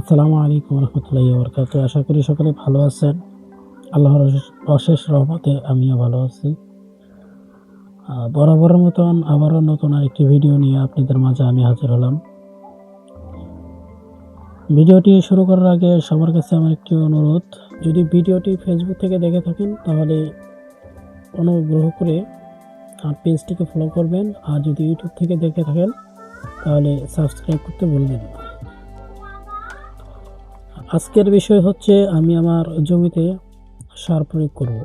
আসসালামু আলাইকুম রহমতুল্লাহ বরকাত আশা করি সকলে ভালো আছেন। আল্লাহর অশেষ রহমতে আমিও ভালো আছি। আহ, বরাবরের মতন আবারও নতুন আরেকটি ভিডিও নিয়ে আপনাদের মাঝে আমি হাজির হলাম। ভিডিওটি শুরু করার আগে সবার কাছে আমার একটি অনুরোধ যদি ভিডিওটি ফেসবুক থেকে দেখে থাকেন তাহলে অনুগ্রহ করে আমার পেজটিকে ফলো করবেন। আর যদি ইউটিউব থেকে দেখে থাকেন তাহলে সাবস্ক্রাইব করতে ভুলবেন না। আজকের বিষয় হচ্ছে আমি আমার জমিতে সার প্রয়োগ করব।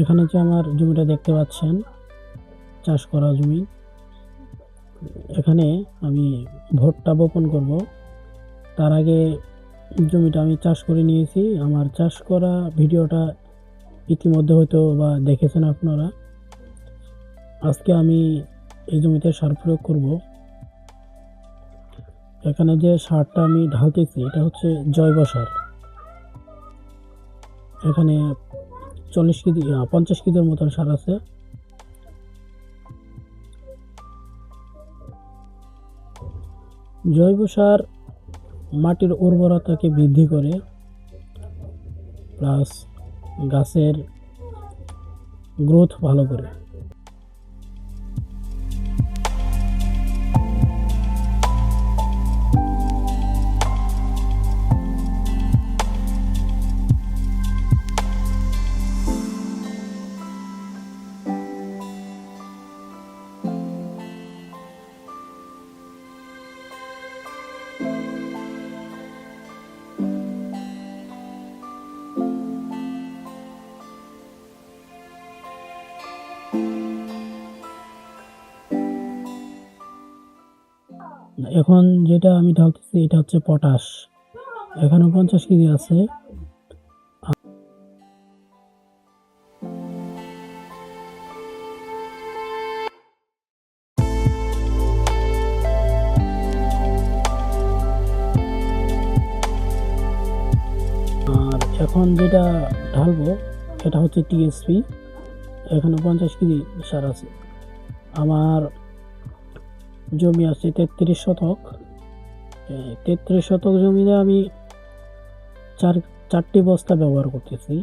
এখানে যে আমার জমিটা দেখতে পাচ্ছেন, চাষ করা জমি। এখানে আমি ভুট্টা বপন করব। তার আগে জমিটা আমি চাষ করে নিয়েছি। আমার চাষ করা ভিডিওটা ইতিমধ্যে হয়তো বা দেখেছেন আপনারা। আজকে আমি এই জমিতে সার প্রয়োগ করব। এখানে যে সারটা আমি ঢালতেছি, এটা হচ্ছে জৈব সার। এখানে চল্লিশ কেজি পঞ্চাশ কেজির মতন সার আছে। জৈব সার মাটির উর্বরতাকে বৃদ্ধি করে, প্লাস গাছের গ্রোথ ভালো করে। এখন যেটা আমি ঢালতেছি, এটা হচ্ছে পটাশ। এখানে পঞ্চাশ কেজি আছে। আর এখন যেটা ঢালবো এটা হচ্ছে টিএসপি। এখানে পঞ্চাশ কেজি সার আছে। আমার জমি আছে তেত্রিশ শতক। তেত্রিশ শতক জমিতে আমি চার, চারটি বস্তা ব্যবহার করতেছি।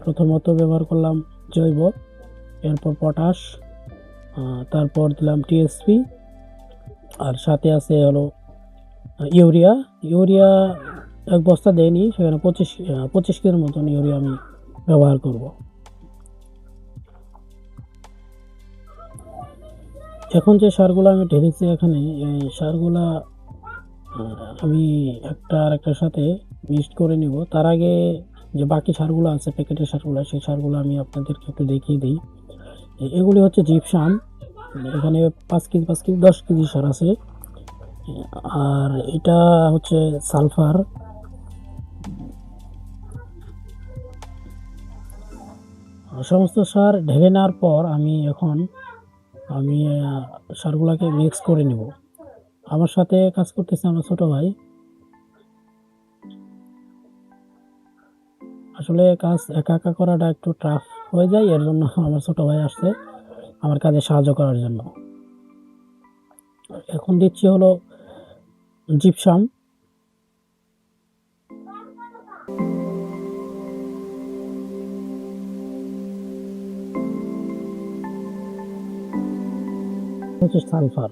প্রথমত ব্যবহার করলাম জৈব, এরপর পটাশ তারপর দিলাম টিএসপি, আর সাথে আছে হলো ইউরিয়া। ইউরিয়া এক বস্তা দেয়নি সেখানে পঁচিশ পঁচিশ কেজির মতন ইউরিয়া আমি ব্যবহার করব। এখন যে সারগুলো আমি ঢেলেছি এখানে, এই সারগুলা আমি একটা আর একটার সাথে মিক্সড করে নিব। তার আগে যে বাকি সারগুলো আছে, প্যাকেটের সারগুলো, সেই সারগুলো আমি আপনাদেরকে একটু দেখিয়ে দিই। এগুলি হচ্ছে জিপসাম। এখানে পাঁচ কেজি পাঁচ কেজি, দশ কেজি সার আছে। আর এটা হচ্ছে সালফার। সমস্ত সার ঢেলে নেওয়ার পর আমি এখন আমি সারগুলোকে মিক্স করে নেব। আমার সাথে কাজ করতেছে আমার ছোট ভাই। আসলে কাজ একা একা করাটা একটু টাফ হয়ে যায়, এর জন্য আমার ছোট ভাই আসছে আমার কাজে সাহায্য করার জন্য। এখন দিচ্ছি হলো জিপসাম হচ্ছে সালফার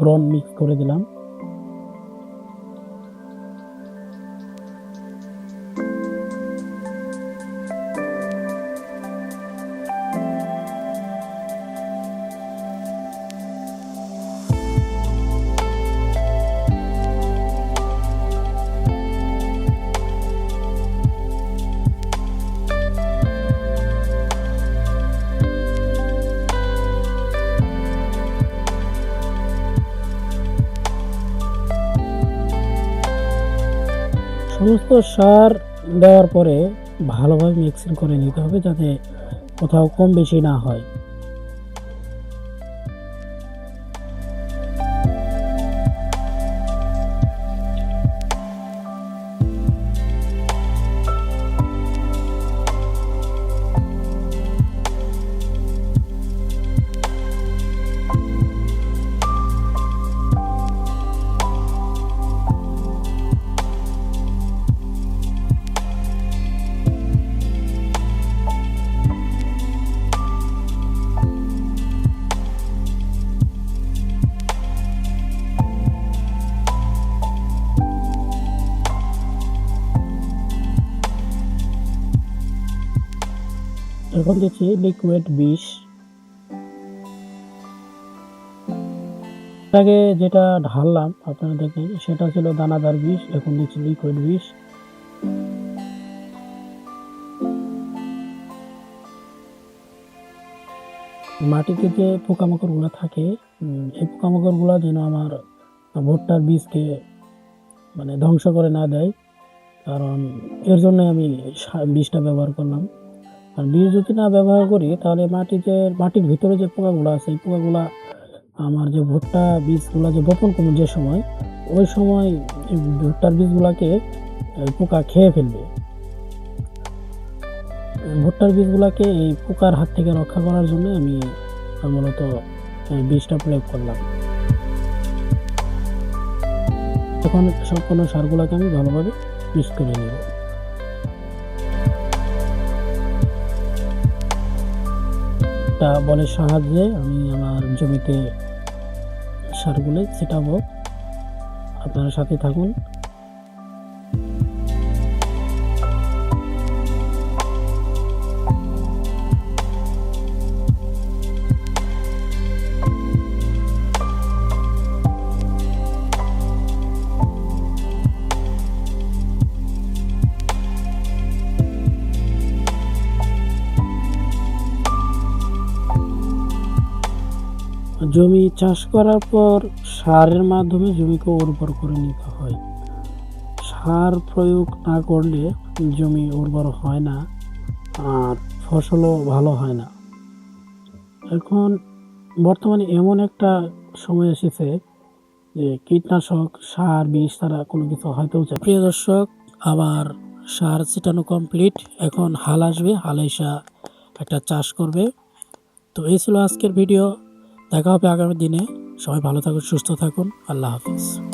ব্রন মিক্স করে দিলাম। সমস্ত সার দেওয়ার পরে ভালোভাবে মিক্সিং করে নিতে হবে যাতে কোথাও কম বেশি না হয়। এখন দিচ্ছি লিকুইড বিষ। আগে যেটা ঢাললাম, আপনারা দেখেন, সেটা ছিল দানাদার বিষ, এখন দিচ্ছি লিকুইড বিষ। মাটিতে যে পোকামাকড়গুলো থাকে এই পোকামাকড়গুলো যেন আমার ভুট্টার বীজকে মানে ধ্বংস করে না দেয়, কারণ এর জন্য আমি বিষটা ব্যবহার করলাম। আর বীজ যদি না ব্যবহার করি, তাহলে মাটিতে, মাটির ভিতরে যে পোকাগুলো আছে, এই পোকাগুলা আমার যে ভুট্টা বীজগুলো যে বপন করব যে সময়, ওই সময় ভুট্টার বীজগুলোকে পোকা খেয়ে ফেলবে। ভুট্টার বীজগুলোকে এই পোকার হাত থেকে রক্ষা করার জন্য আমি মূলত বীজটা প্রয়োগ করলাম। এখন সম্পূর্ণ সারগুলোকে আমি ভালোভাবে মিক্স করে নেব। তা বলের সাহায্যে আমি আমার জমিতে সারগুলো ছিটাবো। আপনারা সাথে থাকুন। জমি চাষ করার পর সারের মাধ্যমে জমিকে উর্বর করে নিতে হয়। সার প্রয়োগ না করলে জমি উর্বর হয় না আর ফসলও ভালো হয় না। এখন বর্তমানে এমন একটা সময় এসেছে যে কীটনাশক, সার, বিষ ছাড়া কোনো কিছু হয়তো প্রিয় দর্শক, আবার সার ছিটানো কমপ্লিট এখন হাল আসবে, হাল এসা একটা চাষ করবে। তো এই ছিল আজকের ভিডিও দেখা হবে আগামী দিনে। সবাই ভালো থাকুন সুস্থ থাকুন। আল্লাহ হাফিজ।